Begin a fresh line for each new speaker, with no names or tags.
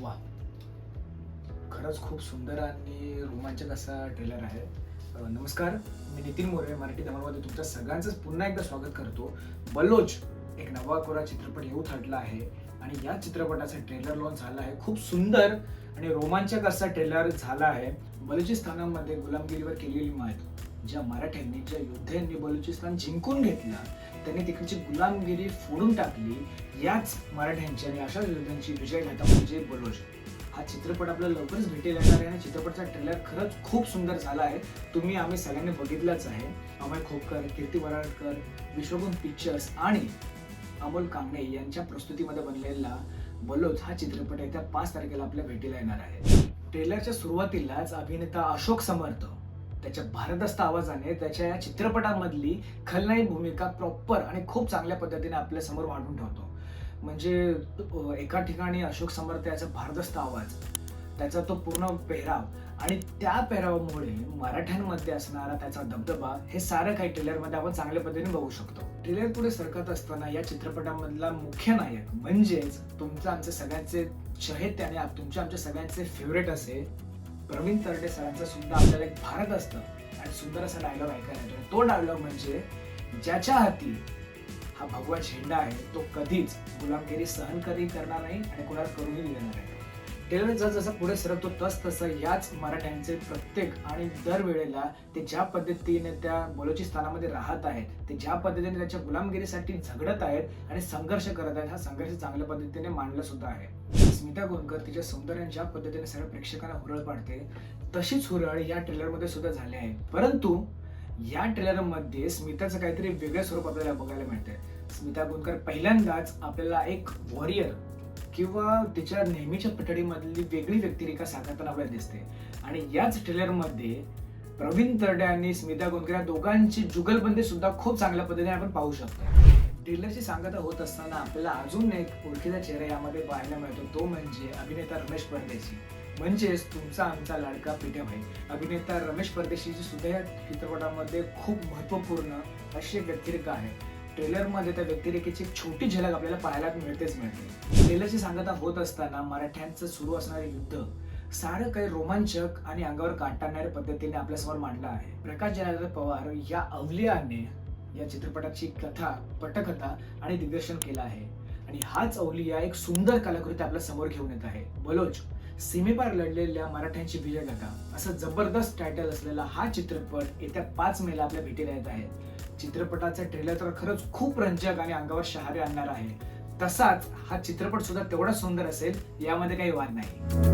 वा खरंच खूप सुंदर आणि रोमांचक असा ट्रेलर आहे. नमस्कार मी नितीन मोरे मराठी धमालमध्ये तुमच्या सगळ्यांचंच पुन्हा एकदा स्वागत करतो. बलोच एक नवा कोरा चित्रपट येऊ ठरला आहे आणि या चित्रपटाचा ट्रेलर लॉन्च झाला आहे. खूप सुंदर आणि रोमांचक असा ट्रेलर झाला आहे. बलुचिस्तानामध्ये गुलामगिरीवर केलेली मात ज्या मराठ्यांनी ज्या योद्ध्यांनी बलुचिस्तान जिंकून घेतला त्यांनी तिकडची गुलामगिरी फोडून टाकली याच मराठ्यांची आणि अशाच योद्ध्यांची विजय गाथा म्हणजे बलोच हा चित्रपट आपल्याला लवकरच भेटेल येणार आहे आणि चित्रपटचा ट्रेलर खरंच खूप सुंदर झाला आहे. तुम्ही आम्ही सगळ्यांनी बघितलाच आहे. अमय खोपकर कीर्ती वराडकर विश्वगुण पिक्चर्स आणि अमोल कांबळे यांच्या प्रस्तुतीमध्ये बनलेला बलोच हा चित्रपट येत्या पाच तारखेला आपल्या भेटीला येणार आहे. ट्रेलरच्या सुरुवातीलाच अभिनेता अशोक समर्थ त्याच्या भारदस्त आवाजाने त्याच्या या चित्रपटामधली खलनायी भूमिका प्रॉपर आणि खूप चांगल्या पद्धतीने आपल्यासमोर मांडून ठेवतो. म्हणजे एका ठिकाणी अशोक समर्थ याचा भारदस्त आवाज त्याचा तो पूर्ण पेहराव आणि त्या पेहरावामुळे मराठ्यांमध्ये असणारा त्याचा दबदबा हे सारं काही ट्रेलरमध्ये आपण चांगल्या पद्धतीने बघू शकतो. ट्रेलर पुढे सरकत असताना या चित्रपटामधला मुख्य नायक म्हणजेच तुमचं आमचे सगळ्यांचे चहेते त्याने तुमच्या आमच्या सगळ्यांचे फेवरेट असे प्रवीण तरडे सरांचा सुद्धा आपल्याला एक भारत असतं. आणि सुंदर असा डायलॉग ऐकायला येतो तो डायलॉग म्हणजे ज्याच्या हाती हा भगवा झेंडा आहे तो कधीच गुलामगिरी सहन कधी करणार नाही आणि कुणाला करूनही देणार नाही. टेलर जसं जसं पुढे सरकतो तस तसं याच मराठ्यांचे प्रत्येक आणि दरवेळेला ते ज्या पद्धतीने त्या बलोचिस्तानामध्ये राहत आहेत ते ज्या पद्धतीने त्याच्या गुलामगिरीसाठी झगडत आहेत आणि संघर्ष करत आहेत हा संघर्ष चांगल्या पद्धतीने मांडला सुद्धा आहे. स्मिता गोंदकर तिच्या सौंदर्याने ज्या पद्धतीने सर्व प्रेक्षकांना हुरळ पाडते तशीच हुरळ या ट्रेलरमध्ये सुद्धा झाली आहे. परंतु या ट्रेलरमध्ये स्मिताचं काहीतरी वेगळं स्वरूप आपल्याला बघायला मिळतंय. स्मिता गोंदकर पहिल्यांदाच आपल्याला एक वॉरियर किंवा तिच्या नेहमीच्या पठडीमधली वेगळी व्यक्तिरेखा साकारताना आपल्याला दिसते. आणि याच ट्रेलरमध्ये प्रवीण तरडे आणि स्मिता गोंदकर या दोघांची जुगलबंदी सुद्धा खूप चांगल्या पद्धतीने आपण पाहू शकतो. ट्रेलरची सांगता होत असताना आपल्याला अजून एक ओळखीचा चेहरा यामध्ये पाहायला मिळतो. तो म्हणजे अभिनेता रमेश परदेशी. म्हणजेच तुमचा आमचा लाडका पिठ्याभाई अभिनेता रमेश परदेशीची सुद्धा या चित्रपटामध्ये खूप महत्त्वपूर्ण अशी व्यक्तिरेखा आहे. ट्रेलरमध्ये त्या व्यक्तिरेखेची एक छोटी झलक आपल्याला पाहायला मिळतेच मिळते. ट्रेलरची सांगता होत असताना मराठ्यांचं सुरू असणारे युद्ध सारं काही रोमांचक आणि अंगावर काटाळणाऱ्या पद्धतीने आपल्यासमोर मांडलं आहे. प्रकाश जनार्दन पवार या अवलियाने या चित्रपटाची कथा पटकथा आणि दिग्दर्शन केलं आहे. आणि हाच अवलिया एक सुंदर कलाकृती आपल्यासमोर घेऊन येत आहे. बलोच. सीमेपार लढलेल्या मराठ्यांची विजयगाथा असं जबरदस्त टायटल असलेला हा चित्रपट येत्या पाच मेला आपल्या भेटीला येत आहे. चित्रपटाचा ट्रेलर तर खरंच खूप रंजक आणि अंगावर शहारे आणणार आहे. तसाच हा चित्रपट सुद्धा तेवढा सुंदर असेल यामध्ये काही वाद नाही.